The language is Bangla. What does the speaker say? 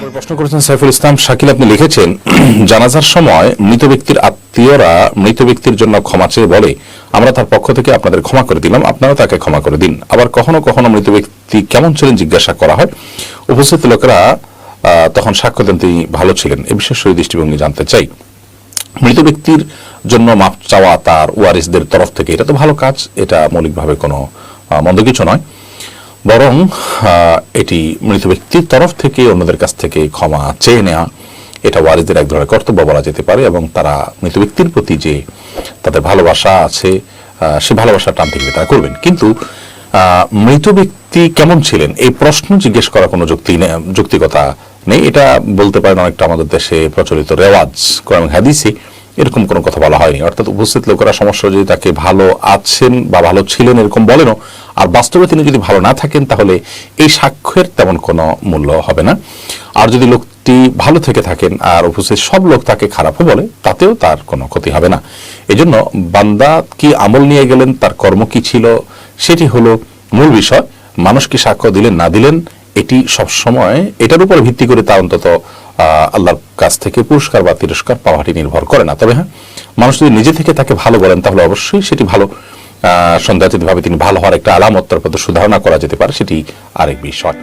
পরে প্রশ্ন করেছেন সাইফুল ইসলাম, শাকিল আপনি লিখেছেন, জানাজার সময় মৃত ব্যক্তির আত্মীয়রা মৃত ব্যক্তির জন্য ক্ষমা চেয়ে বলে, আমরা তার পক্ষ থেকে আপনাদের ক্ষমা করে দিলাম, আপনারা তাকে ক্ষমা করে দিন। আবার কখনো কখনো মৃত ব্যক্তি কেমন ছিলেন জিজ্ঞাসা করা হয়। উপস্থিত লোকেরা তখন সাক্ষ্য দেন তিনি ভালো ছিলেন। এ বিষয়ে সই দৃষ্টিভঙ্গি জানতে চাই। মৃত ব্যক্তির জন্য মাপ চাওয়া তার ওয়ারিসদের তরফ থেকে, এটা তো ভালো কাজ, এটা মৌলিকভাবে কোনো মন্দ কিছু নয়। বরং এটি মৃত ব্যক্তির তরফ থেকে অন্যদের কাছ থেকে ক্ষমা চেয়ে নেওয়া এটা ওয়ারিসদের এক ধরনের কর্তব্য বলা যেতে পারে এবং তারা মৃত ব্যক্তির প্রতি যে তাদের ভালোবাসা আছে সে ভালোবাসা টান থেকে তারা করবেন। কিন্তু মৃত ব্যক্তি কেমন ছিলেন? এই প্রশ্ন জিজ্ঞেস করা কোনো যুক্তি যৌক্তিকতা নেই। এটা বলতে পারেন অনেকটা আমাদের দেশে প্রচলিত রেওয়াজ, কোরআন হাদিসে। এরকম কোনো কথা বলা হয়নি। অর্থাৎ উপস্থিত লোকেরা সমস্যা যদি তাকে ভালো আছেন বা ভালো ছিলেন এরকম বলেনও, আর বাস্তবে তিনি যদি ভালো না থাকেন, তাহলে এই সাক্ষ্যের তেমন কোনো মূল্য হবে না। আর যদি লোকটি ভালো থেকে থাকেন আর উপস্থিত সব লোক তাকে খারাপও বলে, তাতেও তার কোনো ক্ষতি হবে না। এজন্য বান্দা কি আমল নিয়ে গেলেন, তার কর্ম কি ছিল, সেটি হলো মূল বিষয়। মানুষ কি সাক্ষ্য দিলেন, না দিলেন, এটি সবসময়, এটার উপর ভিত্তি করে তা অন্তত আল্লাহর কাছ থেকে পুরস্কার বা তিরস্কার পাওয়াটি নির্ভর করে না। তবে হ্যাঁ মানুষ যদি নিজে থেকে তাকে ভালো বলেন, তাহলে অবশ্যই সেটি ভালো সন্দেহাতীতভাবে তিনি ভালো হওয়ার একটা আলামত, তার প্রতি সুধারণা করা যেতে পারে, সেটি আরেক বিষয়।